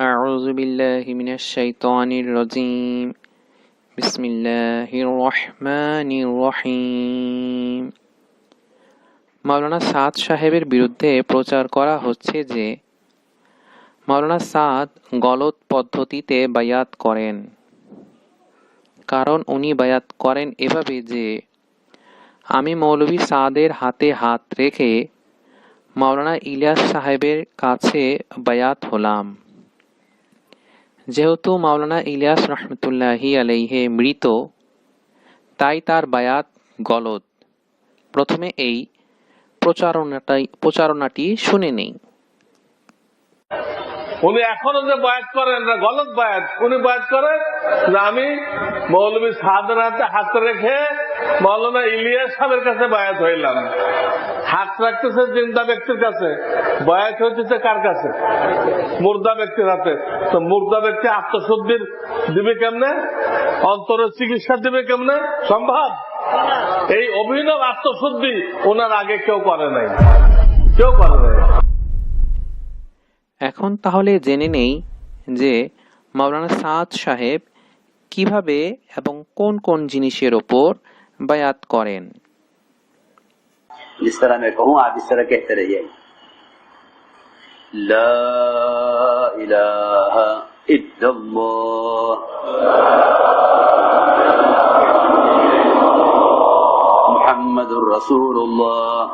أعوذ بالله من الشيطان الرجيم بسم الله الرحمن الرحيم মাওলানা সাদ সাহেবের বিরুদ্ধে প্রচার করা হচ্ছে যে মাওলানা সাদ গলত পদ্ধতিতে বায়াত করেন কারণ উনি বায়াত করেন এভাবে যে আমি মৌলভী সাদের হাতে হাত রেখে মাওলানা ইলিয়াস সাহেবের কাছে বায়াত হলাম যেহেতু মাওলানা ইলিয়াস রহমতুল্লাহি আলাইহে মৃত, তাই তার বায়াত গলদ। প্রথমে এই প্রচারণাটাই প্রচারণাটি শুনে নেই। উনি এখনও যে বয়াত করেন, না গলত বয়াত? উনি বয়াত করেন যে আমি মৌলবী সাদের হাতে হাত রেখে মৌলানা ইলিয়াস সাহেবের কাছে বয়াত হইলাম। হাত রাখতেছে জিন্দা ব্যক্তির কাছে বয়াত হইতেছে কার কাছে? মুর্দা ব্যক্তির হাতে। তো মুর্দা ব্যক্তি আত্মশুদ্ধির দিবে কেমনে? অন্তরের চিকিৎসা দিবে কেমনে? সম্ভব? এই অভিনব আত্মশুদ্ধি ওনার আগে কেউ করে নাই। কেউ করে নাই। এখন তাহলে জেনে নেই যে মাওলানা সাদ সাহেব কীভাবে এবং কোন কোন জিনিসের ওপর বায়াত করেন। جس طرح میں کہوں، آپ اس طرح کہتے رہیے۔ لا الہ الا اللہ۔ محمد الرسول اللہ۔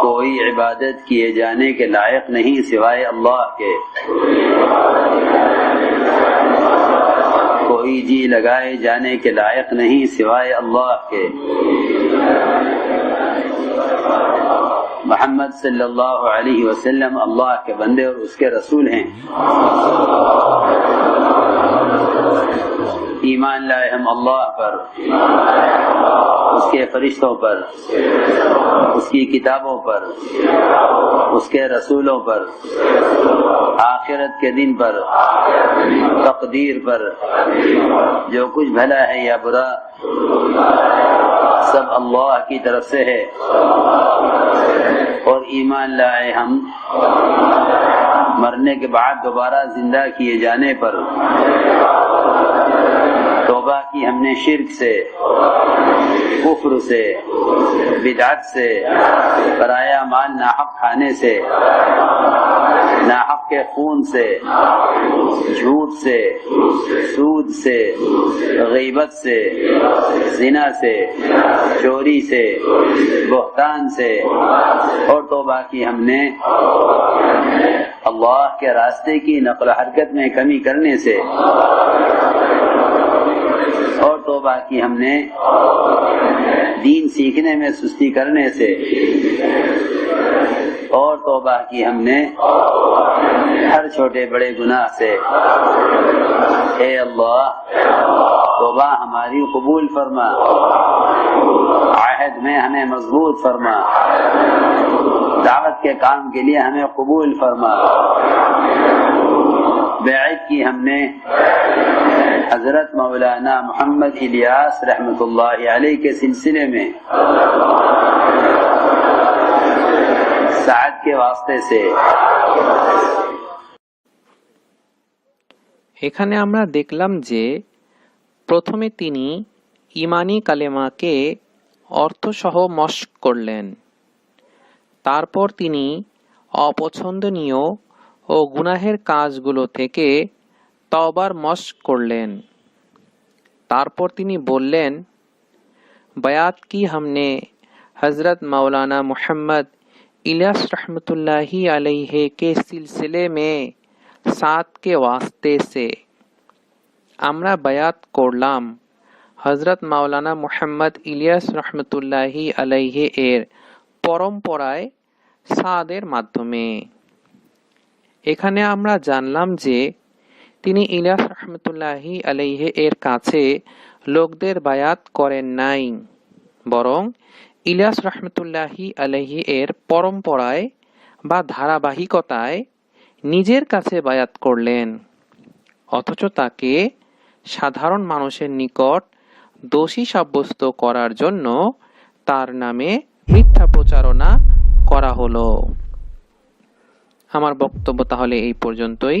کوئی عبادت کیے جانے کے لائق نہیں سوائے اللہ کے۔ جی لگائے جانے کے لائق نہیں سوائے اللہ کے۔ محمد صلی اللہ علیہ وسلم اللہ کے بندے اور اس کے رسول ہیں۔ ایمان لائے ہم اللہ پر، اس کے فرشتوں پر، اس کی کتابوں پر، اس کے رسولوں پر، آخرت کے دن پر، تقدیر پر، جو کچھ بھلا ہے یا برا، سب اللہ کی طرف سے ہے۔ اور ایمان لائے ہم مرنے کے بعد دوبارہ زندہ کیے جانے پر توبہ کی ہم نے شرک سے، کفر سے، بدعت سے پرایا مال ناحق کھانے سے نہ حق کے خون سے، جھوٹ سے، سود سے، غیبت سے، زنا سے، چوری سے، بہتان سے، اور توبہ کی ہم نے اللہ کے راستے کی نقل حرکت میں کمی کرنے سے اور توبہ کی ہم نے دین سیکھنے میں سستی کرنے سے اور توبہ کی ہم نے ہر چھوٹے بڑے گناہ سے۔ اے اللہ، توبہ ہماری قبول فرما۔ عہد میں ہمیں مضبوط فرما۔ دعوت کے کام کے لیے ہمیں قبول فرما۔ بیعت کی ہم نے حضرت مولانا محمد الیاس رحمۃ اللہ علیہ کے سلسلے میں কেউ আসতেছে এখানে আমরা দেখলাম যে প্রথমে তিনি ইমানি কালেমাকে অর্থসহ মস্ক করলেন। তারপর তিনি অপছন্দনীয় ও গুনাহের কাজগুলো থেকে তবার মশ করলেন। তারপর তিনি বললেন, বয়াত কি হামনে হজরত মাওলানা মুহাম্মদ इलियास रहमतुल्लाहि अलैहि के सिलसिले में साथ के वास्ते से আমরা বায়াত করলাম হজরত মাওলানা মুহাম্মদ ইলিয়াস রহমতুল্লাহি আলাইহে এর পরম্পরায় সাদের মাধ্যমে এখানে আমরা জানলাম যে তিনি ইলিয়াস রহমতুল্লাহি আলাইহে এর কাছে লোকদের বায়াত করেন নাই বরং ইলিয়াস রহমতুল্লাহি আলাইহি এর পরম্পরায় বা ধারাবাহিকতায় নিজের কাছে বায়াত করলেন। অথচ তাকে সাধারণ মানুষের নিকট দোষী সাব্যস্ত করার জন্য তার নামে মিথ্যা প্রচারণা করা হলো। আমার বক্তব্য তাহলে এই পর্যন্তই।